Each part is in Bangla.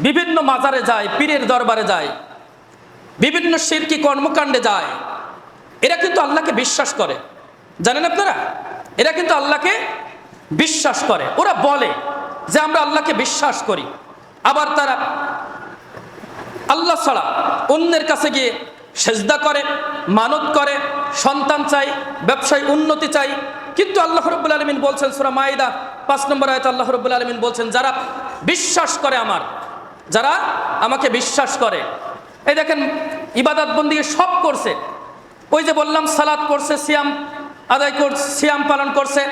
বিভিন্ন মাজারে যায়, পীরের দরবারে যায়, বিভিন্ন শিরকি কর্মকাণ্ডে যায়। এরা কিন্তু আল্লাহকে বিশ্বাস করে। জানেন আপনারা? এরা কিন্তু আল্লাহকে বিশ্বাস করে। ওরা বলে যে আমরা আল্লাহকে বিশ্বাস করি। আবার তারা আল্লাহ ছাড়া অন্যের কাছে গিয়ে সেজদা করে, মানত করে, সন্তান চাই, ব্যবসায় উন্নতি চাই। কিন্তু আল্লাহ রব্বুল আলমিন বলছেন, সুরা মাইদা পাঁচ নম্বর আয়ত আল্লাহ রব্বুল আলমিন বলছেন, যারা বিশ্বাস করে আমার যারা আমাকে বিশ্বাস করে। এই দেখেন ইবাদত বন্দি সব করছে। ওই যে বললাম সালাদ করছে, সিয়াম আদায় করছে সিয়াম পালন করছে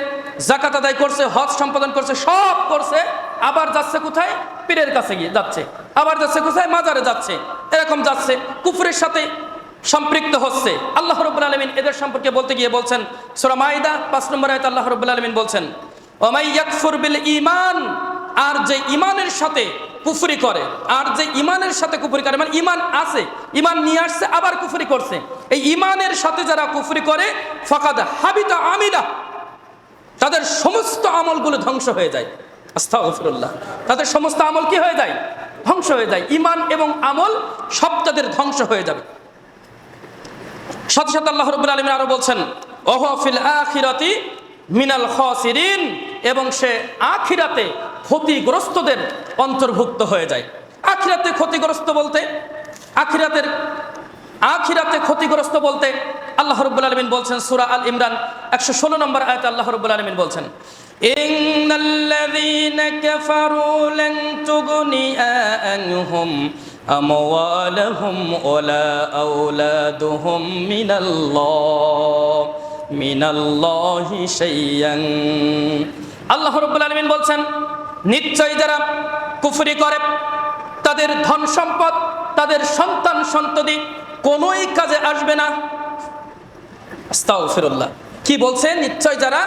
জাকাত আদায় করছে, হজ সম্পাদন করছে, সব করছে, আবার যাচ্ছে কোথায়? পীরের কাছে গিয়ে যাচ্ছে। আবার যাচ্ছে কোথায়? মাজারে যাচ্ছে। এরকম যাচ্ছে, কুফরের সাথে সম্পৃক্ত হচ্ছে। আল্লাহ রব্বুল আলমিন এদের সম্পর্কে বলতে গিয়ে বলছেন, সোরা মাইদা, পাঁচ নম্বর আয়ত আল্লাহ রব্বুল আলমিন বলছেন ওমাই ইয়াকফুর বিল ইমান আর যে ইমানের সাথে কুফরি করে। আর যে ইমানের সাথে কুফরি করে মানে ইমান আছে, ইমান নিয়ে আসছে, আবার কুফরি করছে। এই ইমানের সাথে যারা কুফরি করে, ফাকাদ হাবিতা আমিলা, তাদের সমস্ত আমলগুলো ধ্বংস হয়ে যায়। আস্তাগফিরুল্লাহ। তাদের সমস্ত আমল কি হয়ে যায়? ধ্বংস হয়ে যায়। ইমান এবং আমল সব তাদের ধ্বংস হয়ে যাবে। সাথে সাথে আল্লাহ রবুল আলমিন আরও বলছেন, ওহ ফিল আখিরাতি মিনাল খসিরিন এবং সে আখিরাতে ক্ষতিগ্রস্তদের অন্তর্ভুক্ত হয়ে যায় আখিরাতে ক্ষতিগ্রস্ত বলতে আখিরাতের আখিরাতে ক্ষতিগ্রস্ত বলতে আল্লাহ রব্বুল আলমিন বলছেন সুরা আল ইমরান একশো ষোলো নম্বর আয়তে আল্লাহ রব্বুল আলমিন বলছেন إن الذين كفروا لن تغني عنهم أموالهم ولا أولادهم من الله من الله شيئا আল্লাহ রব্বুল আলমিন বলছেন নিশ্চয় যারা কুফরি করে, তাদের ধন সম্পদ, তাদের সন্তান সন্ততি কোনোই কাজে আসবে না। কি বলছে? নিশ্চয় যারা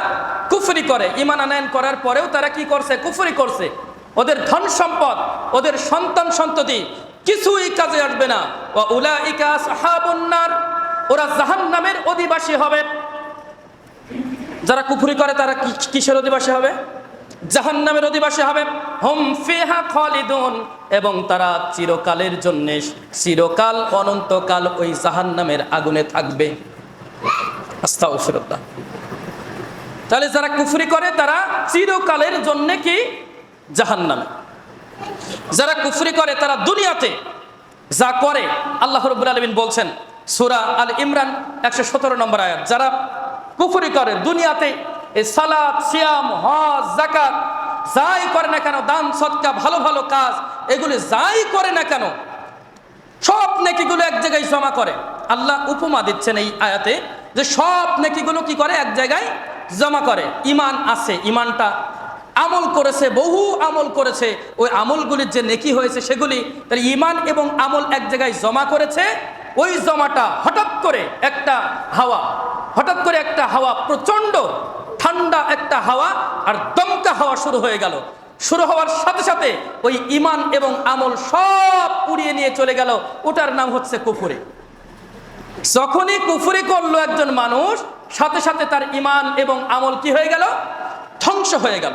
কুফরি করে ইমান আনায়ন করার পরেও তারা কি করছে? কুফরি করছে। ওদের ধন সম্পদ, ওদের সন্তান সন্ততি কিছুই কাজে আসবে না। ও উলাইকা সাহাবুন্নার ওরা জাহান্নামের অধিবাসী হবে। যারা কুফরি করে, তারা কিসের অধিবাসী হবে? জাহান্নামের অধিবাসী হবে। হুম ফিহা খালিদুন। এবং তারা চিরকালের জন্য, চিরকাল অনন্তকাল ওই জাহান্নামের আগুনে থাকবে। আস্তাগফিরুল্লাহ। তাহলে যারা কুফরি করে, তারা চিরকালের জন্য কি? জাহান্নামে। যারা কুফরি করে, তারা দুনিয়াতে যা করে, আল্লাহ রব্বুল আলমিন বলছেন, সুরা আল ইমরান, একশো সতেরো নম্বর আয়াত, যারা কুফরি করে দুনিয়াতে এই সালাদ সিয়াম, হজ জাকাত যাই করে না কেন, দান, সৎকা, ভালো ভালো কাজ, এগুলি যাই করে না কেন, সব নেকিগুলো এক জায়গায় জমা করে। আল্লাহ উপমা দিচ্ছেন এই আয়াতে যে সব নেকিগুলো কি করে? এক জায়গায় জমা করে। ইমান আছে, ইমানটা আমল করেছে, বহু আমল করেছে। ওই আমলগুলির যে নেকি হয়েছে সেগুলি তার ইমান এবং আমল এক জায়গায় জমা করেছে, ওই জমাটা হঠাৎ করে একটা হাওয়া, হঠাৎ করে একটা হাওয়া প্রচণ্ড ঠান্ডা একটা হাওয়া আর দমকা হাওয়া শুরু হয়ে গেল। শুরু হওয়ার সাথে সাথে ওই ইমান এবং আমল সব উড়িয়ে নিয়ে চলে গেল। ওটার নাম হচ্ছে কুফুরি। যখনই কুফুরি করল একজন মানুষ, সাথে সাথে তার ইমান এবং আমল কি হয়ে গেল? ধ্বংস হয়ে গেল।